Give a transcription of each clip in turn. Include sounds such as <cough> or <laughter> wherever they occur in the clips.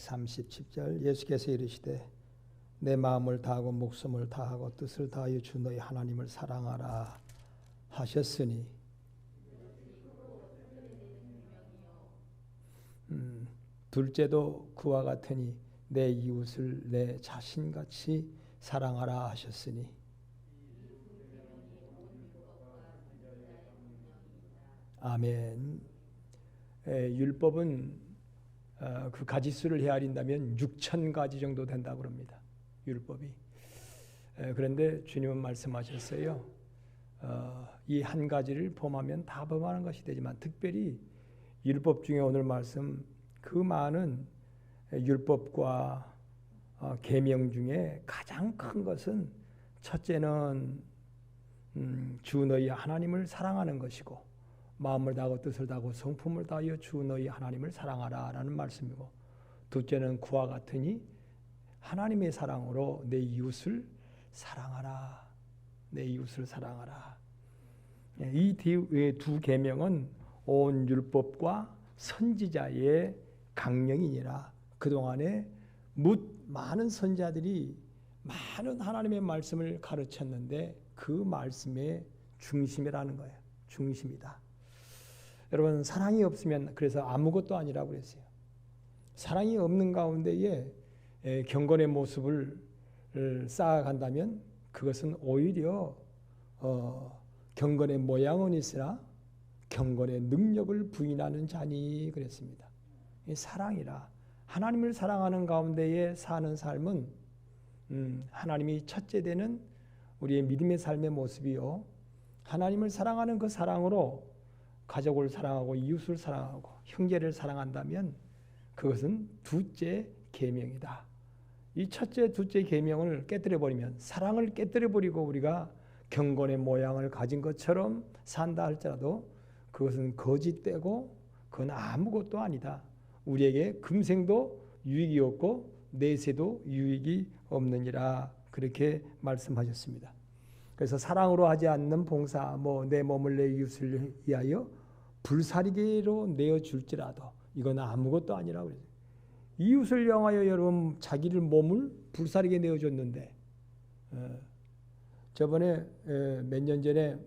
37절 예수께서 이르시되 내 마음을 다하고 목숨을 다하고 뜻을 다하여 주 너희 하나님을 사랑하라 하셨으니 음, 둘째도 그와 같으니 내 이웃을 내 자신같이 사랑하라 하셨으니 아멘. 에, 율법은 어, 그 가지 수를 헤아린다면 6천 가지 정도 된다고 합니다. 율법이. 에, 그런데 주님은 말씀하셨어요. 어, 이한 가지를 범하면 다 범하는 것이 되지만 특별히 율법 중에 오늘 말씀 그 많은 율법과 어, 계명 중에 가장 큰 것은 첫째는 음, 주 너희 하나님을 사랑하는 것이고 마음을 다하고 뜻을 다하고 성품을 다하여 주 너희 하나님을 사랑하라라는 말씀이고 둘째는 그와 같으니 하나님의 사랑으로 내 이웃을 사랑하라 내 이웃을 사랑하라 예, 이두 계명은 온 율법과 선지자의 강령이니라 그동안에 묻 많은 선자들이 많은 하나님의 말씀을 가르쳤는데 그 말씀의 중심이라는 거예요. 중심이다. 여러분 사랑이 없으면 그래서 아무것도 아니라고 그랬어요. 사랑이 없는 가운데에 경건의 모습을 쌓아간다면 그것은 오히려 어, 경건의 모양은 있으나 경건의 능력을 부인하는 자니 그랬습니다. 사랑이라 하나님을 사랑하는 가운데에 사는 삶은 음, 하나님이 첫째 되는 우리의 믿음의 삶의 모습이요. 하나님을 사랑하는 그 사랑으로 가족을 사랑하고 이웃을 사랑하고 형제를 사랑한다면 그것은 둘째 계명이다. 이 첫째, 둘째 계명을 깨뜨려 버리면 사랑을 깨뜨려 버리고 우리가 경건의 모양을 가진 것처럼 산다 할지라도 그것은 거짓되고 그건 아무것도 아니다. 우리에게 금생도 유익이 없고 내세도 유익이 없느니라 그렇게 말씀하셨습니다. 그래서 사랑으로 하지 않는 봉사, 뭐 내 몸을 내 이웃을 위하여 불사리게로 내어 줄지라도 이건 아무것도 아니라고 그래요. 이웃을 향하여 여러분 자기를 몸을 불사리게 내어 줬는데 어, 저번에 몇 년 전에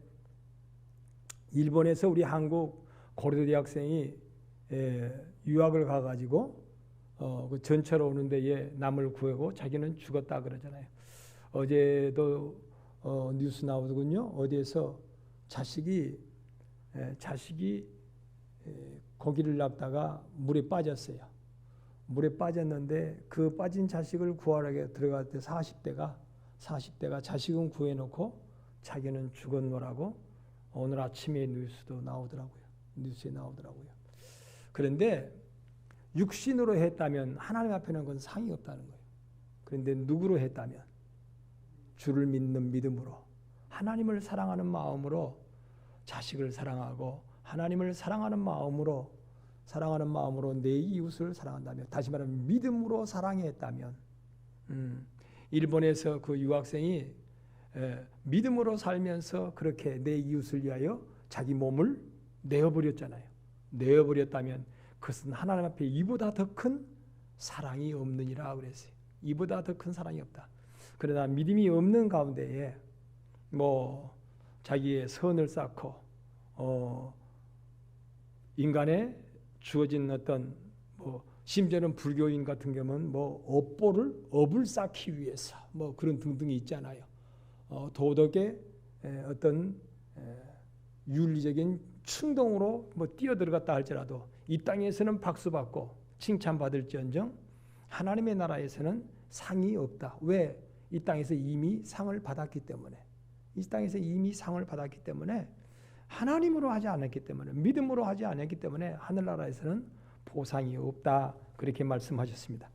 일본에서 우리 한국 고려대 대학생이 유학을 가가지고 어, 그 전철 오는 데에 남을 구하고 자기는 죽었다 그러잖아요. 어제도 어, 뉴스 나오더군요. 어디에서 자식이 에, 자식이 에, 고기를 낚다가 물에 빠졌어요. 물에 빠졌는데 그 빠진 자식을 구하러 들어갈 때 40대가 40대가 자식은 구해놓고 자기는 죽었노라고 오늘 아침에 뉴스도 나오더라고요. 뉴스에 나오더라고요. 그런데 육신으로 했다면 하나님 앞에는 그건 상이 없다는 거예요. 그런데 누구로 했다면 주를 믿는 믿음으로 하나님을 사랑하는 마음으로 자식을 사랑하고 하나님을 사랑하는 마음으로 사랑하는 마음으로 내 이웃을 사랑한다면 다시 말하면 믿음으로 사랑했다면 음, 일본에서 그 유학생이 에, 믿음으로 살면서 그렇게 내 이웃을 위하여 자기 몸을 내어버렸잖아요. 내어버렸다면 그것은 하나님 앞에 이보다 더 큰 사랑이 없느니라 그랬어요. 이보다 더 큰 사랑이 없다. 그러나 믿음이 없는 가운데에 뭐 자기의 선을 쌓고 어 인간의 주어진 어떤 뭐 심지어는 불교인 같은 경우는 뭐 업보를 업을 쌓기 위해서 뭐 그런 등등이 있잖아요. 어, 도덕의 어떤 윤리적인 충동으로 뭐 뛰어들어갔다 할지라도 이 땅에서는 박수 받고 칭찬 받을지언정 하나님의 나라에서는 상이 없다. 왜? 이 땅에서 이미 상을 받았기 때문에 이 땅에서 이미 상을 받았기 때문에 하나님으로 하지 않았기 때문에 믿음으로 하지 않았기 때문에 하늘나라에서는 보상이 없다. 그렇게 말씀하셨습니다.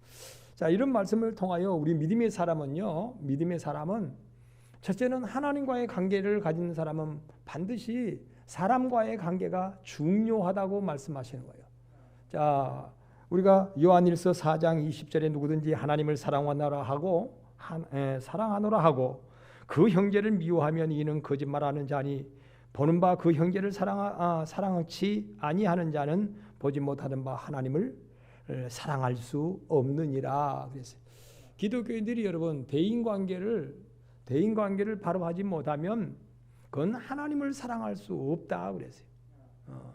자, 이런 말씀을 통하여 우리 믿음의 사람은요. 믿음의 사람은 첫째는 하나님과의 관계를 가진 사람은 반드시 사람과의 관계가 중요하다고 말씀하시는 거예요. 자, 우리가 요한일서 4장 20절에 누구든지 하나님을 사랑하노라 하고 한, 에, 사랑하노라 하고 그 형제를 미워하면 이는 거짓말하는 자니 보는 바 그 형제를 사랑 아, 사랑치 아니하는 자는 보지 못하는 바 하나님을 사랑할 수 없느니라 그랬어요. 기독교인들이 여러분 대인 관계를 대인 관계를 바로 하지 못하면 그건 하나님을 사랑할 수 없다 그랬어요. 어.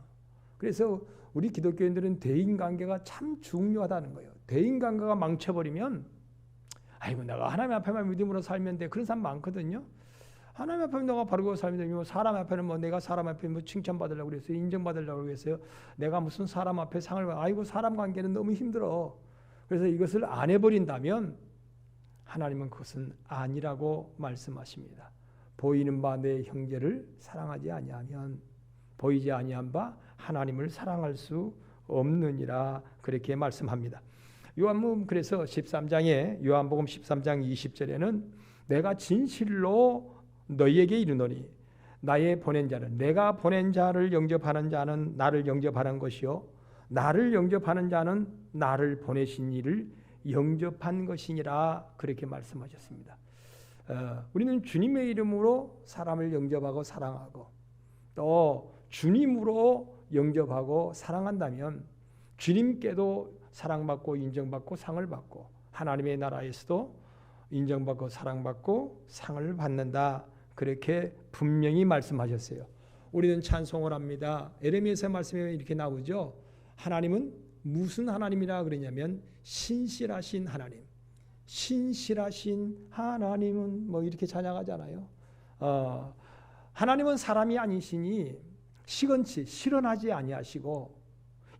그래서 우리 기독교인들은 대인 관계가 참 중요하다는 거예요. 대인 관계가 망쳐버리면 아이고 내가 하나님 앞에만 믿음으로 살면 돼 그런 사람 많거든요. 하나님 앞에 내가 바르고 살면 뭐 사람 앞에는 뭐 내가 사람 앞에 뭐 칭찬 받으려고 그랬어요. 인정 받으려고 그랬어요. 내가 무슨 사람 앞에 상을 받 아이고 사람 관계는 너무 힘들어. 그래서 이것을 안 해버린다면 하나님은 그것은 아니라고 말씀하십니다. 보이는 바 내 형제를 사랑하지 아니하면 보이지 아니한 바 하나님을 사랑할 수 없느니라 그렇게 말씀합니다. 요한복음 그래서 13장에 요한복음 13장 20절에는 내가 진실로 너희에게 이르노니 나의 보낸 자는 내가 보낸 자를 영접하는 자는 나를 영접하는 것이요 나를 영접하는 자는 나를 보내신 이를 영접한 것이니라 그렇게 말씀하셨습니다. 어, 우리는 주님의 이름으로 사람을 영접하고 사랑하고 또 주님으로 영접하고 사랑한다면 주님께도 사랑받고 인정받고 상을 받고 하나님의 나라에서도 인정받고 사랑받고 상을 받는다. 그렇게 분명히 말씀하셨어요. 우리는 찬송을 합니다. 에레미야서 말씀에 이렇게 나오죠. 하나님은 무슨 하나님이라 그러냐면 신실하신 하나님. 신실하신 하나님은 뭐 이렇게 찬양하잖아요. 어, 하나님은 사람이 아니시니 시건치 실현하지 아니하시고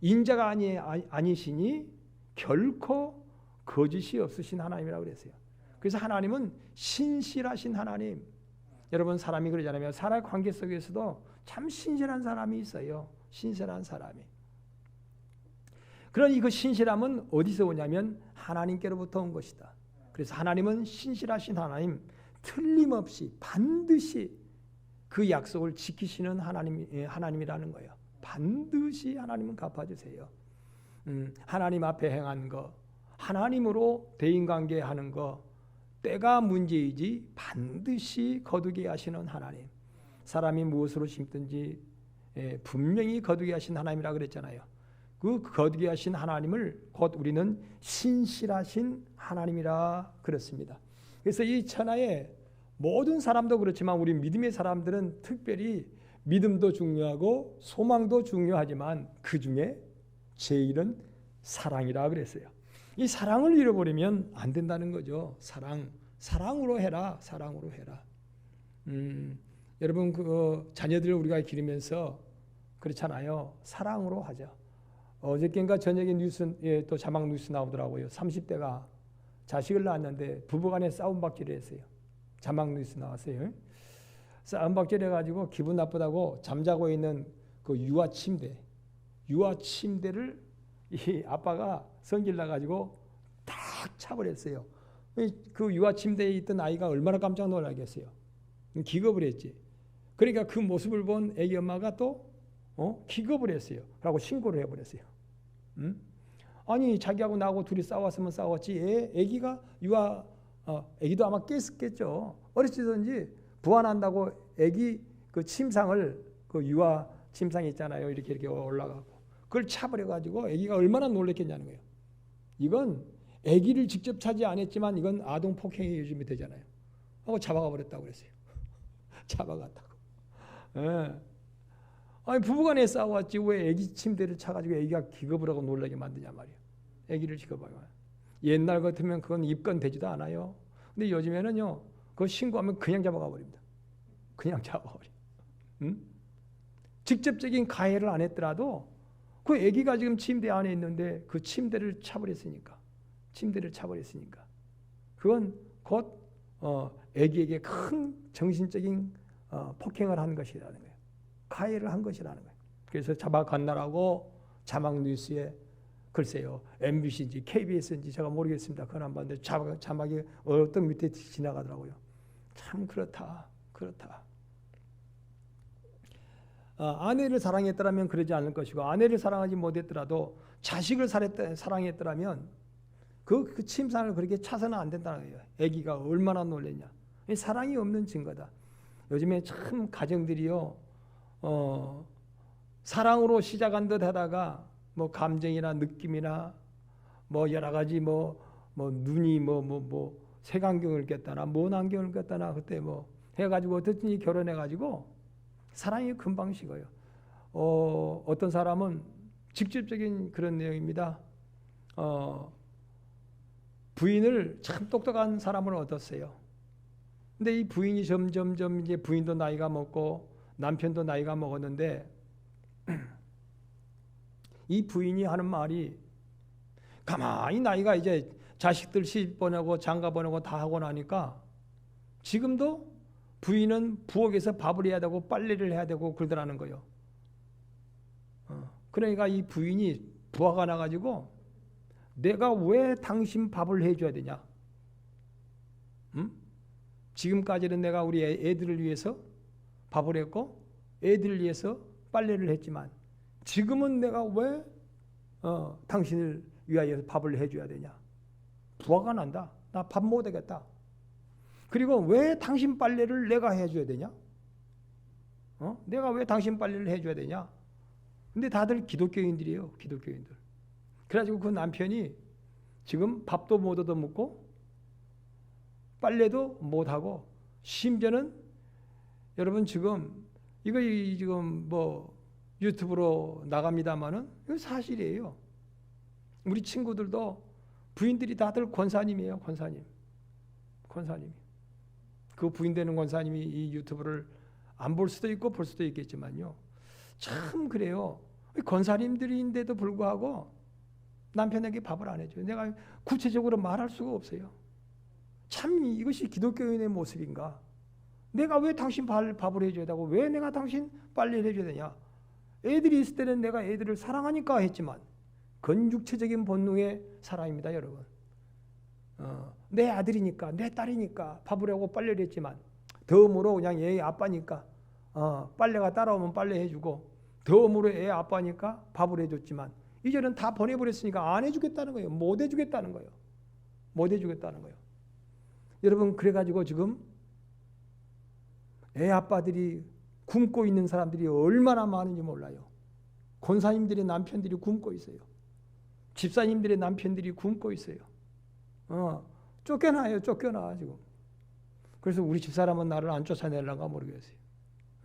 인자가 아니 아니시니 결코 거짓이 없으신 하나님이라고 그랬어요. 그래서 하나님은 신실하신 하나님. 여러분 사람이 그러잖아요. 사람 관계 속에서도 참 신실한 사람이 있어요. 신실한 사람이. 그런 이그 신실함은 어디서 오냐면 하나님께로부터 온 것이다. 그래서 하나님은 신실하신 하나님, 틀림없이 반드시 그 약속을 지키시는 하나님 예, 하나님이라는 거예요. 반드시 하나님은 갚아주세요. 음, 하나님 앞에 행한 거, 하나님으로 대인관계 하는 거, 때가 문제이지 반드시 거두게 하시는 하나님. 사람이 무엇으로 심든지 예, 분명히 거두게 하신 하나님이라 그랬잖아요. 그 거두게 하신 하나님을 곧 우리는 신실하신 하나님이라 그렇습니다. 그래서 이 천하에 모든 사람도 그렇지만 우리 믿음의 사람들은 특별히 믿음도 중요하고 소망도 중요하지만 그 중에 제일은 사랑이라 그랬어요. 이 사랑을 잃어버리면 안 된다는 거죠. 사랑, 사랑으로 해라, 사랑으로 해라. 음, 여러분 그 자녀들을 우리가 기르면서 그렇잖아요. 사랑으로 하자. 어저께인가 저녁에 뉴스 예, 또 자막 뉴스 나오더라고요. 30대가 자식을 낳았는데 부부간에 싸움 박질을 했어요. 자막 뉴스 나왔어요. 싸움 박질 해 가지고 기분 나쁘다고 잠자고 있는 그 유아 침대, 유아 침대를 이 아빠가 성질 나 가지고 탁 차버렸어요. 그 유아 침대에 있던 아이가 얼마나 깜짝 놀라겠어요. 기겁을 했지. 그러니까 그 모습을 본 애기 엄마가 또 어? 기겁을 했어요. 라고 신고를 해버렸어요. 음? 아니 자기하고 나하고 둘이 싸웠으면 싸웠지. 애, 애기가 유아 어, 애기도 아마 깼겠죠. 어렸지든지 부안한다고 애기 그 침상을 그 유아 침상 있잖아요. 이렇게 이렇게 올라가고 그걸 차버려 가지고 애기가 얼마나 놀랬겠냐는 거예요. 이건 애기를 직접 차지 않았지만 이건 아동 폭행이 요즘에 되잖아요. 하고 잡아가 버렸다고 그랬어요. <laughs> 잡아갔다고. 예. 아니 부부간에 싸웠지 왜 애기 침대를 차가지고 애기가 기겁을 하고 놀라게 만드냐 말이야. 애기를 기겁하고. 옛날 같으면 그건 입건되지도 않아요. 근데 요즘에는요, 그 신고하면 그냥 잡아가 버립니다. 그냥 <laughs> 잡아 버려. 응? 직접적인 가해를 안 했더라도 그 애기가 지금 침대 안에 있는데 그 침대를 차버렸으니까, 침대를 차버렸으니까, 그건 곧 어, 애기에게 큰 정신적인 어, 폭행을 한 것이라는 거예요. 가해를 한 것이라는 거예요. 그래서 잡아간다라고 자막 뉴스에 글쎄요 MBC인지 KBS인지 제가 모르겠습니다. 그건 안 봤는데 자막, 자막이 어떤 밑에 지나가더라고요. 참 그렇다, 그렇다. 어, 아내를 사랑했더라면 그러지 않을 것이고 아내를 사랑하지 못했더라도 자식을 사랑했더라면 그, 그 침상을 그렇게 차서는 안 된다는 거예요. 아기가 얼마나 놀랬냐. 사랑이 없는 증거다. 요즘에 참 가정들이요 어, 사랑으로 시작한 듯 하다가 뭐 감정이나 느낌이나 뭐 여러 가지 뭐뭐 눈이 뭐 뭐 뭐 색안경을 꼈다나 뭔 안경을 꼈다나 그때 뭐 해가지고 어떻든지 결혼해가지고 사랑이 금방 식어요. 어, 어떤 사람은 직접적인 그런 내용입니다. 어, 부인을 참 똑똑한 사람을 얻었어요. 근데 이 부인이 점점점 이제 부인도 나이가 먹고 남편도 나이가 먹었는데 <clears throat> 이 부인이 하는 말이 가만히 나이가 이제 자식들 시집 보내고 장가 보내고 다 하고 나니까 지금도 부인은 부엌에서 밥을 해야 되고 빨래를 해야 되고 그러더라는 거예요. 어, 그러니까 이 부인이 부하가 나가지고 내가 왜 당신 밥을 해줘야 되냐? 음? 지금까지는 내가 우리 애- 애들을 위해서 밥을 했고 애들을 위해서 빨래를 했지만 지금은 내가 왜 어, 당신을 위하여 밥을 해줘야 되냐? 부하가 난다. 나 밥못 하겠다. 그리고 왜 당신 빨래를 내가 해줘야 되냐? 어? 내가 왜 당신 빨래를 해줘야 되냐? 근데 다들 기독교인들이에요. 기독교인들. 그래가지고 그 남편이 지금 밥도 못 얻어 먹고 빨래도 못 하고 심지어는 여러분 지금 이거 이- 지금 뭐 유튜브로 나갑니다마는 이거 사실이에요. 우리 친구들도 부인들이 다들 권사님이에요. 권사님. 권사님. 그 부인 되는 권사님이 이 유튜브를 안 볼 수도 있고 볼 수도 있겠지만요. 참 그래요. 권사님들인데도 불구하고 남편에게 밥을 안 해줘요. 내가 구체적으로 말할 수가 없어요. 참 이것이 기독교인의 모습인가? 내가 왜 당신 밥- 밥을 해줘야 되고 왜 내가 당신 빨래를 해줘야 되냐? 애들이 있을 때는 내가 애들을 사랑하니까 했지만 그 건 육체적인 본능의 사랑입니다, 여러분. 어, 내 아들이니까 내 딸이니까 밥을 하고 빨래를 했지만 덤으로 그냥 얘 아빠니까 어, 빨래가 따라오면 빨래 해주고 덤으로 애 아빠니까 밥을 해줬지만 이제는 다 보내버렸으니까 안 해주겠다는 거예요. 못 해주겠다는 거예요. 못 해주겠다는 거예요. 여러분 그래가지고 지금 애 아빠들이 굶고 있는 사람들이 얼마나 많은지 몰라요. 권사님들의 남편들이 굶고 있어요. 집사님들의 남편들이 굶고 있어요. 어, 쫓겨나요, 쫓겨나 지금. 그래서 우리 집사람은 나를 안 쫓아내려가 모르겠어요.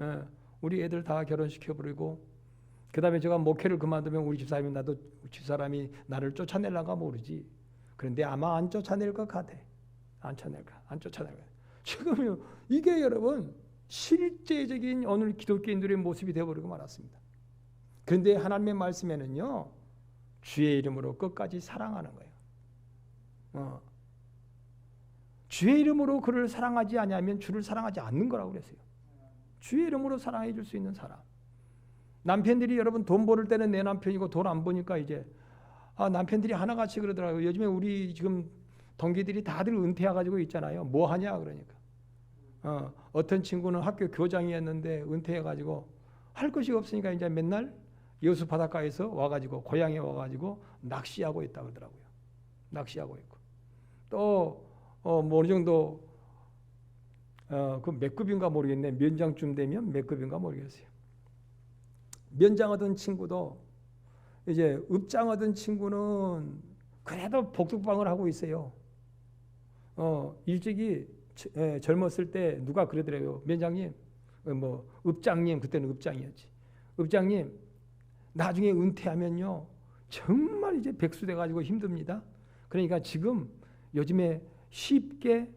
예, 우리 애들 다 결혼시켜 버리고 그 다음에 제가 목회를 그만두면 우리 집사람이 나도 집사람이 나를 쫓아내려가 모르지. 그런데 아마 안 쫓아낼 것 같아. 안 쫓아낼까? 안 쫓아낼 까 지금 이게 여러분 실제적인 오늘 기독교인들의 모습이 되어버리고 말았습니다. 그런데 하나님의 말씀에는요 주의 이름으로 끝까지 사랑하는 거예요. 어. 주의 이름으로 그를 사랑하지 아니하면 주를 사랑하지 않는 거라고 그랬어요. 주의 이름으로 사랑해 줄 수 있는 사람. 남편들이 여러분 돈 벌을 때는 내 남편이고 돈 안 버니까 이제 아 남편들이 하나같이 그러더라고요. 요즘에 우리 지금 동기들이 다들 은퇴해 가지고 있잖아요. 뭐 하냐 그러니까. 어, 어떤 친구는 학교 교장이었는데 은퇴해 가지고 할 것이 없으니까 이제 맨날 여수 바닷가에서 와 가지고 고향에 와 가지고 낚시하고 있다 그러더라고요. 낚시하고 있고. 또 어, 뭐 어느 정도 어, 그몇 급인가 모르겠네. 면장쯤 되면 몇 급인가 모르겠어요. 면장 얻은 친구도 이제 읍장 얻은 친구는 그래도 복덕방을 하고 있어요. 어, 일찍이 저- 예, 젊었을 때 누가 그러더래요. 면장님, 어, 뭐 읍장님 그때는 읍장이었지. 읍장님, 나중에 은퇴하면요 정말 이제 백수 돼 가지고 힘듭니다. 그러니까 지금 요즘에 쉽게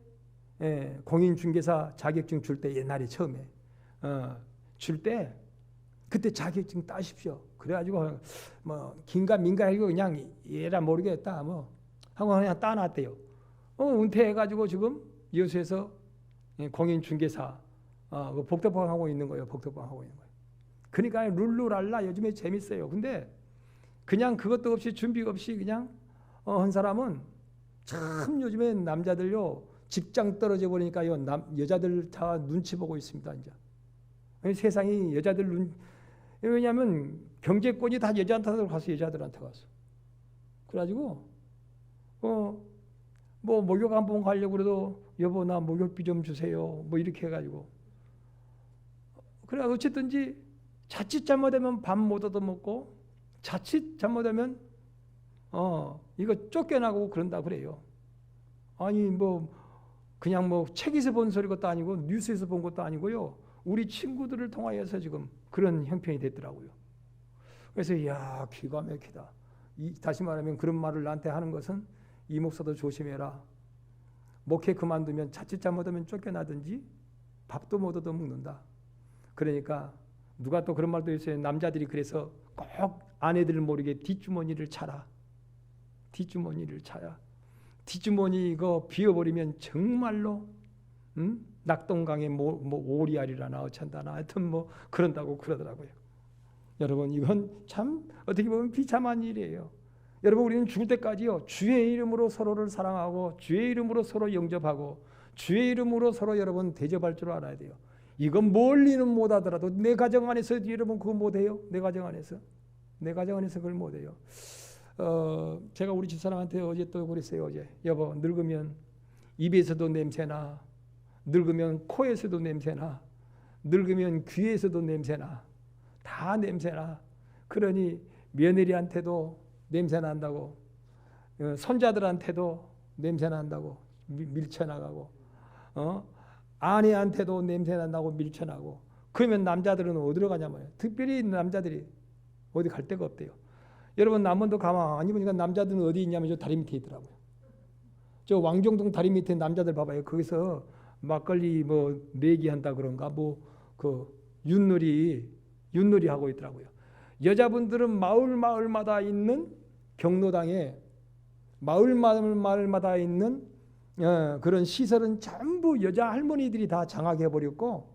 예, 공인중개사 자격증 줄 때 옛날에 처음에 어, 줄 때 그때 자격증 따십시오. 그래가지고 뭐 긴가 민가 해고 그냥 얘라 모르겠다 뭐 하고 그냥 따놨대요. 어, 은퇴해가지고 지금 여수에서 예, 공인중개사 어, 그 복덕방 하고 있는 거예요. 복덕방 하고 있는 거예요. 그러니까 룰루랄라 요즘에 재밌어요. 근데 그냥 그것도 없이 준비 없이 그냥 어, 한 사람은 참 요즘에 남자들요 직장 떨어져 버리니까요 남 여자들 다 눈치 보고 있습니다 이제. 세상이 여자들 눈 왜냐하면 경제권이 다 여자한테 가서 여자들한테 가서. 그래가지고 어 뭐 목욕 한 번 가려고 그래도 여보 나 목욕비 좀 주세요. 뭐 이렇게 해가지고. 그래 어쨌든지 자칫 잘못하면 밥 못 얻어 먹고 자칫 잘못하면 어 이거 쫓겨나고 그런다 그래요. 아니 뭐 그냥 뭐 책에서 본 소리 것도 아니고 뉴스에서 본 것도 아니고요. 우리 친구들을 통하여서 지금 그런 형편이 됐더라고요. 그래서 야 기가 막히다. 이, 다시 말하면 그런 말을 나한테 하는 것은 이 목사도 조심해라. 목회 그만두면 자칫 잘못하면 쫓겨나든지 밥도 못 얻어 먹는다. 그러니까 누가 또 그런 말도 있어요. 남자들이 그래서 꼭 아내들 모르게 뒷주머니를 차라. 뒷주머니를 차야. 뒷주머니 이거 비워버리면 정말로 음? 낙동강에 뭐, 뭐 오리알이라나 어쩐다나 하여튼 뭐 그런다고 그러더라고요. 여러분 이건 참 어떻게 보면 비참한 일이에요. 여러분 우리는 죽을 때까지요 주의 이름으로 서로를 사랑하고 주의 이름으로 서로 영접하고 주의 이름으로 서로 여러분 대접할 줄 알아야 돼요. 이건 멀리는 못하더라도 내 가정 안에서 여러분 그거 못해요. 내 가정 안에서 내 가정 안에서 그걸 못해요. 어 제가 우리 집사람한테 어제 또 그랬어요. 어제 여보 늙으면 입에서도 냄새나 늙으면 코에서도 냄새나 늙으면 귀에서도 냄새나 다 냄새나 그러니 며느리한테도 냄새 난다고 어, 손자들한테도 냄새 난다고 밀쳐 나가고 어? 아내한테도 냄새 난다고 밀쳐 나고 그러면 남자들은 어디로 가냐면 특별히 남자들이 어디 갈 데가 없대요. 여러분 남원도 가만히 보니까 남자들은 어디 있냐면 저 다리 밑에 있더라고요. 저 왕정동 다리 밑에 남자들 봐봐요. 거기서 막걸리 뭐 내기한다 그런가 뭐 그 윷놀이 윷놀이 하고 있더라고요. 여자분들은 마을 마을마다 있는 경로당에 마을 마을마다 있는 어, 그런 시설은 전부 여자 할머니들이 다 장악해 버렸고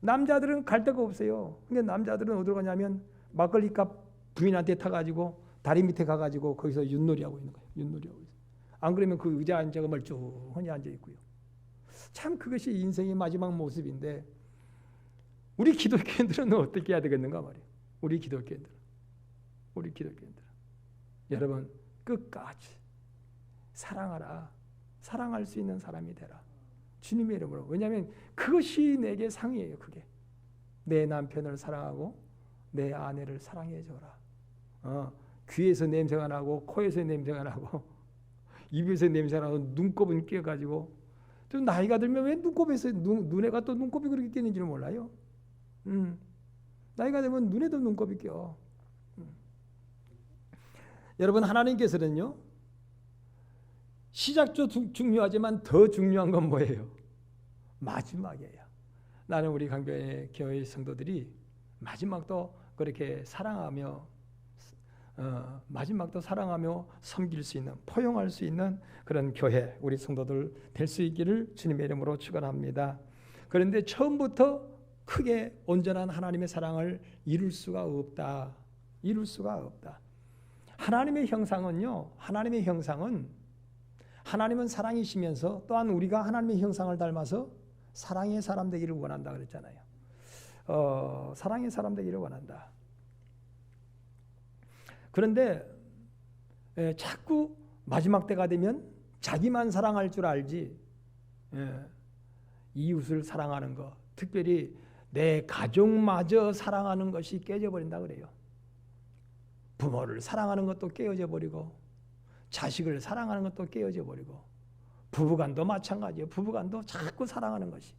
남자들은 갈 데가 없어요. 근데 남자들은 어디로 가냐면 막걸리 값 부인한테 타가지고 다리 밑에 가가지고 거기서 윷놀이 하고 있는 거예요. 윷놀이 하고 있어요. 안 그러면 그 의자 앉아가 멀쩡히 앉아 있고요. 참 그것이 인생의 마지막 모습인데 우리 기독교인들은 어떻게 해야 되겠는가 말이에요. 우리 기독교인들, 우리 기독교인들, 여러분 끝까지 사랑하라. 사랑할 수 있는 사람이 되라. 주님의 이름으로. 왜냐하면 그것이 내게 상이에요. 그게 내 남편을 사랑하고 내 아내를 사랑해 줘라. 어, 귀에서 냄새가 나고 코에서 냄새가 나고 <laughs> 입에서 냄새가 나고 눈곱은 끼어가지고 좀 나이가 들면 왜 눈곱에서 눈, 눈에가 또 눈곱이 그렇게 끼는지를 몰라요. 음, 나이가 되면 눈에도 눈곱이 껴. 음. 여러분 하나님께서는요 시작도 중요하지만 더 중요한 건 뭐예요? 마지막이에요. 나는 우리 강교회 교회 성도들이 마지막도 그렇게 사랑하며 어, 마지막도 사랑하며 섬길 수 있는 포용할 수 있는 그런 교회 우리 성도들 될 수 있기를 주님의 이름으로 축원합니다. 그런데 처음부터 크게 온전한 하나님의 사랑을 이룰 수가 없다. 이룰 수가 없다. 하나님의 형상은요. 하나님의 형상은 하나님은 사랑이시면서 또한 우리가 하나님의 형상을 닮아서 사랑의 사람 되기를 원한다 그랬잖아요. 어, 사랑의 사람 되기를 원한다. 그런데 예, 자꾸 마지막 때가 되면 자기만 사랑할 줄 알지 예, 이웃을 사랑하는 것, 특별히 내 가족마저 사랑하는 것이 깨져 버린다 그래요. 부모를 사랑하는 것도 깨어져 버리고 자식을 사랑하는 것도 깨어져 버리고 부부간도 마찬가지예요. 부부간도 자꾸 사랑하는 것이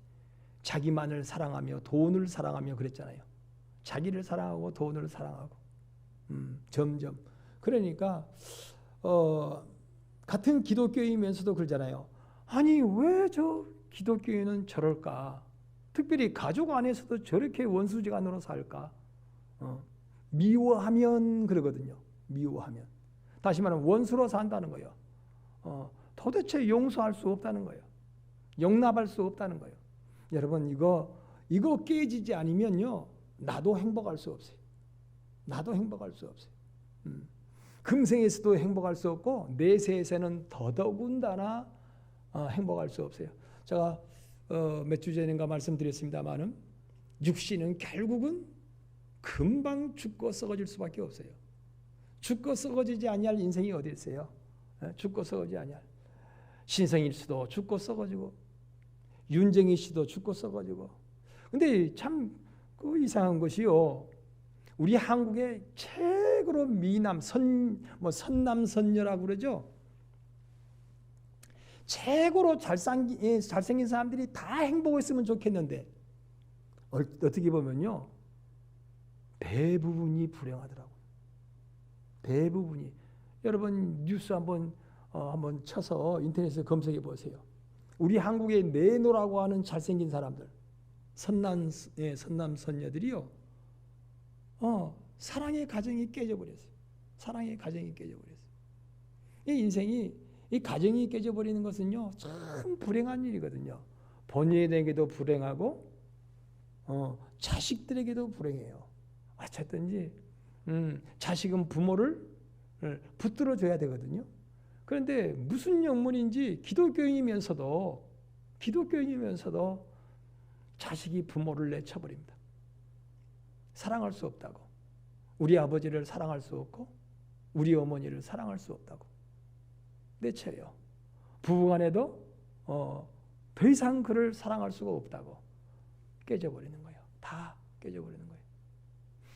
자기만을 사랑하며 돈을 사랑하며 그랬잖아요. 자기를 사랑하고 돈을 사랑하고 음, 점점 그러니까 어, 같은 기독교이면서도 그러잖아요. 아니 왜 저 기독교인은 저럴까? 특별히 가족 안에서도 저렇게 원수지간으로 살까? 어, 미워하면 그러거든요. 미워하면 다시 말하면 원수로 산다는 거예요. 어, 도대체 용서할 수 없다는 거예요. 용납할 수 없다는 거예요. 여러분 이거 이거 깨지지 않으면요 나도 행복할 수 없어요. 나도 행복할 수 없어요. 음. 금생에서도 행복할 수 없고 내세에서는 더더군다나 어, 행복할 수 없어요. 제가 어, 몇주 전인가 말씀드렸습니다만은 육신은 결국은 금방 죽고 썩어질 수밖에 없어요. 죽고 썩어지지 아니할 인생이 어디 있어요? 예? 죽고 썩어지지 아니할. 신성일 수도 죽고 썩어지고 윤정희 씨도 죽고 썩어지고. 근데 참 그 이상한 것이요. 우리 한국의 최고로 미남 선 뭐 선남 선녀라고 그러죠. 최고로 잘생긴, 예, 잘생긴 사람들이 다 행복했으면 좋겠는데 어떻게 보면요 대부분이 불행하더라고요. 대부분이 여러분 뉴스 한번 어, 한번 쳐서 인터넷에 검색해 보세요. 우리 한국의 네노라고 하는 잘생긴 사람들 선남 예, 선남 선녀들이요. 어 사랑의 가정이 깨져버렸어요. 사랑의 가정이 깨져버렸어요. 이 인생이 이 가정이 깨져버리는 것은요 참 불행한 일이거든요. 본인에게도 불행하고 어, 자식들에게도 불행해요. 어쨌든지 음, 자식은 부모를 어, 붙들어 줘야 되거든요. 그런데 무슨 영문인지 기독교인이면서도 기독교인이면서도 자식이 부모를 내쳐버립니다. 사랑할 수 없다고. 우리 아버지를 사랑할 수 없고 우리 어머니를 사랑할 수 없다고. 내쳐요. 부부간에도 어, 더 이상 그를 사랑할 수가 없다고 깨져버리는 거예요. 다 깨져버리는 거예요.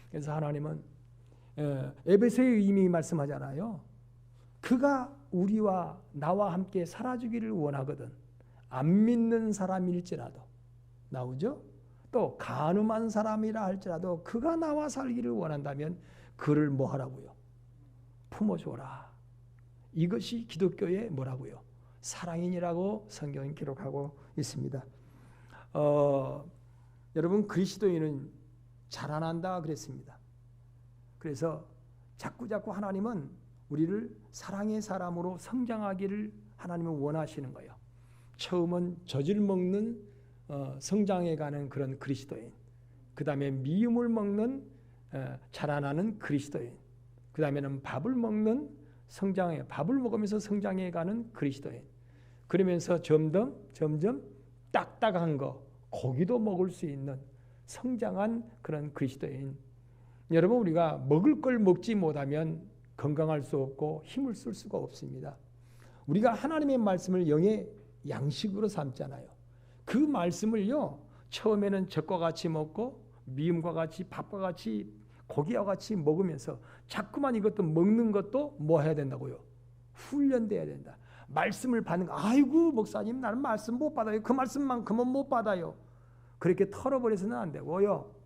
그래서 하나님은 에베소에 이미 말씀하잖아요. 그가 우리와 나와 함께 살아주기를 원하거든. 안 믿는 사람일지라도 나오죠. 또 간음한 사람이라 할지라도 그가 나와 살기를 원한다면 그를 뭐 하라고요? 품어줘라. 이것이 기독교의 뭐라고요? 사랑인이라고 성경이 기록하고 있습니다. 어, 여러분 그리스도인은 자라난다 그랬습니다. 그래서 자꾸 자꾸 하나님은 우리를 사랑의 사람으로 성장하기를 하나님은 원하시는 거예요. 처음은 젖을 먹는 어, 성장해 가는 그런 그리스도인. 그 다음에 미음을 먹는 어, 자라나는 그리스도인. 그 다음에는 밥을 먹는 성장해 밥을 먹으면서 성장해 가는 그리스도인. 그러면서 점점 점점 딱딱한 거 고기도 먹을 수 있는 성장한 그런 그리스도인. 여러분 우리가 먹을 걸 먹지 못하면 건강할 수 없고 힘을 쓸 수가 없습니다. 우리가 하나님의 말씀을 영의 양식으로 삼잖아요. 그 말씀을요 처음에는 젖과 같이 먹고 미음과 같이 밥과 같이 고기와 같이 먹으면서 자꾸만 이것도 먹는 것도 뭐 해야 된다고요? 훈련돼야 된다. 말씀을 받는 거. 아이고 목사님 나는 말씀 못 받아요. 그 말씀만큼은 못 받아요. 그렇게 털어버려서는 안 되고요.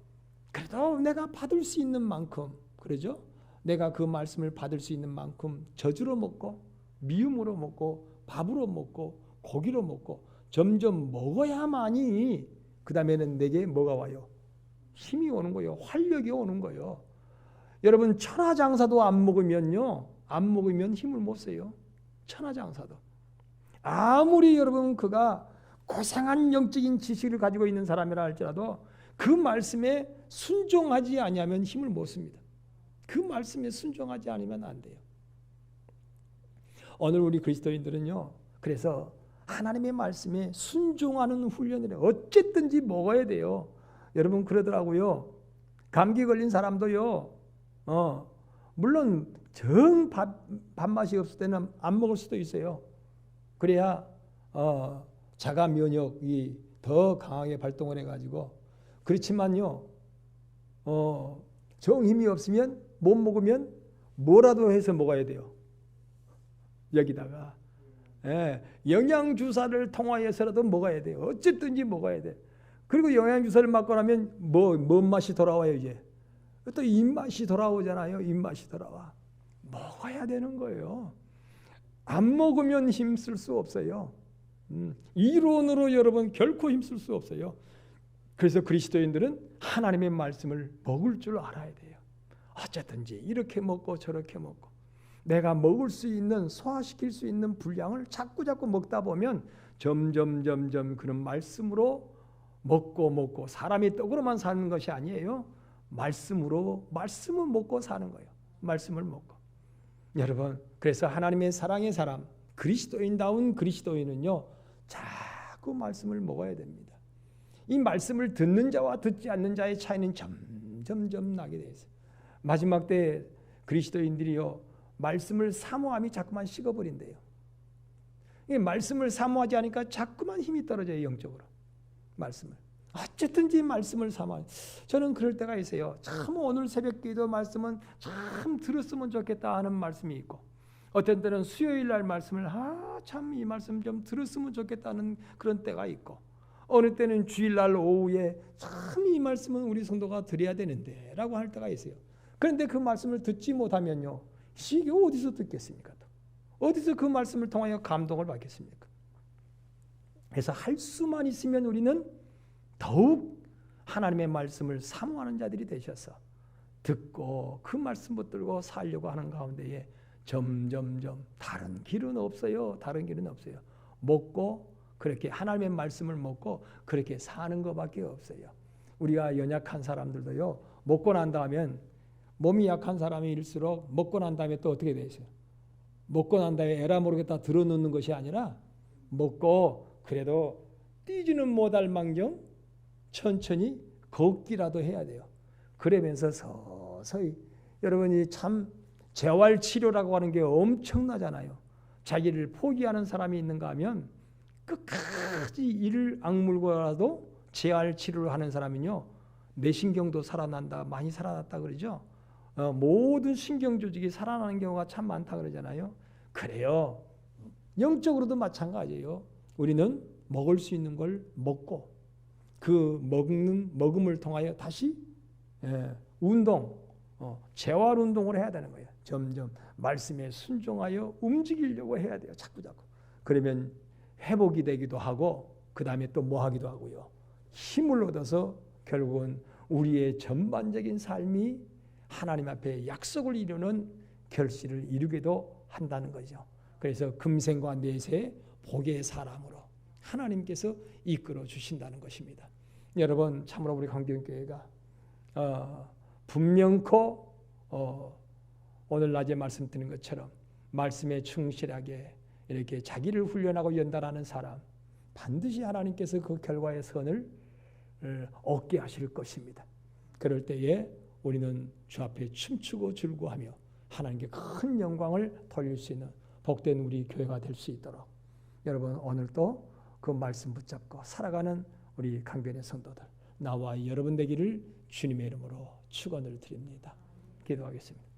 그래도 내가 받을 수 있는 만큼 그러죠? 내가 그 말씀을 받을 수 있는 만큼 저주로 먹고 미움으로 먹고 밥으로 먹고 고기로 먹고 점점 먹어야만이 그 다음에는 내게 뭐가 와요? 힘이 오는 거예요. 활력이 오는 거예요. 여러분 천하장사도 안 먹으면요. 안 먹으면 힘을 못 써요. 천하장사도. 아무리 여러분 그가 고상한 영적인 지식을 가지고 있는 사람이라 할지라도 그 말씀에 순종하지 아니하면 힘을 못 씁니다. 그 말씀에 순종하지 않으면 안 돼요. 오늘 우리 그리스도인들은요. 그래서 하나님의 말씀에 순종하는 훈련을 어쨌든지 먹어야 돼요. 여러분 그러더라고요. 감기 걸린 사람도요. 어, 물론 정 밥, 밥맛이 없을 때는 안 먹을 수도 있어요. 그래야 어, 자가 면역이 더 강하게 발동을 해가지고 그렇지만요. 어, 정 힘이 없으면 못 먹으면 뭐라도 해서 먹어야 돼요. 여기다가 예, 영양 주사를 통하여서라도 먹어야 돼요. 어쨌든지 먹어야 돼. 그리고 영양 주사를 맞고 나면 뭐뭔 맛이 돌아와요 이제. 또 입맛이 돌아오잖아요. 입맛이 돌아와. 먹어야 되는 거예요. 안 먹으면 힘쓸 수 없어요. 음, 이론으로 여러분 결코 힘쓸 수 없어요. 그래서 그리스도인들은 하나님의 말씀을 먹을 줄 알아야 돼요. 어쨌든지 이렇게 먹고 저렇게 먹고 내가 먹을 수 있는 소화시킬 수 있는 분량을 자꾸 자꾸 먹다 보면 점점 점점 그런 말씀으로 먹고 먹고 사람이 떡으로만 사는 것이 아니에요. 말씀으로 말씀을 먹고 사는 거예요. 말씀을 먹고. 여러분, 그래서 하나님의 사랑의 사람 그리스도인다운 그리스도인은요. 자꾸 말씀을 먹어야 됩니다. 이 말씀을 듣는 자와 듣지 않는 자의 차이는 점점점 나게 돼 있어요. 마지막 때 그리스도인들이요. 말씀을 사모함이 자꾸만 식어버린대요. 이 말씀을 사모하지 않으니까 자꾸만 힘이 떨어져요 영적으로 말씀을. 어쨌든지 말씀을 삼아. 저는 그럴 때가 있어요. 참 오늘 새벽기도 말씀은 참 들었으면 좋겠다 하는 말씀이 있고, 어떤 때는 수요일 날 말씀을 아 참 이 말씀 좀 들었으면 좋겠다는 그런 때가 있고, 어느 때는 주일날 오후에 참 이 말씀은 우리 성도가 드려야 되는데 라고 할 때가 있어요. 그런데 그 말씀을 듣지 못하면요, 이게 어디서 듣겠습니까? 어디서 그 말씀을 통하여 감동을 받겠습니까? 그래서 할 수만 있으면 우리는 더욱 하나님의 말씀을 사모하는 자들이 되셔서 듣고 그 말씀 붙들고 살려고 하는 가운데에 점점점 다른 길은 없어요. 다른 길은 없어요. 먹고 그렇게 하나님의 말씀을 먹고 그렇게 사는 것밖에 없어요. 우리가 연약한 사람들도요. 먹고 난 다음엔 몸이 약한 사람일수록 먹고 난 다음에 또 어떻게 되죠? 먹고 난 다음에 에라 모르겠다 들어놓는 것이 아니라 먹고 그래도 뛰지는 못할 망정 천천히 걷기라도 해야 돼요. 그러면서 서서히 여러분이 참 재활 치료라고 하는 게 엄청나잖아요. 자기를 포기하는 사람이 있는가 하면 끝까지 이를 악물고라도 재활 치료를 하는 사람은요 뇌신경도 살아난다 많이 살아났다 그러죠. 어, 모든 신경 조직이 살아나는 경우가 참 많다 그러잖아요. 그래요. 영적으로도 마찬가지예요. 우리는 먹을 수 있는 걸 먹고 그 먹는 먹음을 통하여 다시 예, 운동, 어, 재활 운동을 해야 되는 거예요. 점점 말씀에 순종하여 움직이려고 해야 돼요. 자꾸 자꾸. 그러면 회복이 되기도 하고 그 다음에 또 뭐 하기도 하고요. 힘을 얻어서 결국은 우리의 전반적인 삶이 하나님 앞에 약속을 이루는 결실을 이루기도 한다는 거죠. 그래서 금생과 내세 복의 사람으로 하나님께서 이끌어 주신다는 것입니다. 여러분 참으로 우리 강경교회가 어, 분명코 어, 오늘 낮에 말씀드린 것처럼 말씀에 충실하게 이렇게 자기를 훈련하고 연단하는 사람 반드시 하나님께서 그 결과의 선을 어, 얻게 하실 것입니다. 그럴 때에 우리는 주 앞에 춤추고 즐거하며 하나님께 큰 영광을 돌릴 수 있는 복된 우리 교회가 될 수 있도록 여러분 오늘도 그 말씀 붙잡고 살아가는 우리 강변의 성도들 나와 여러분 되기를 주님의 이름으로 축원을 드립니다. 기도하겠습니다.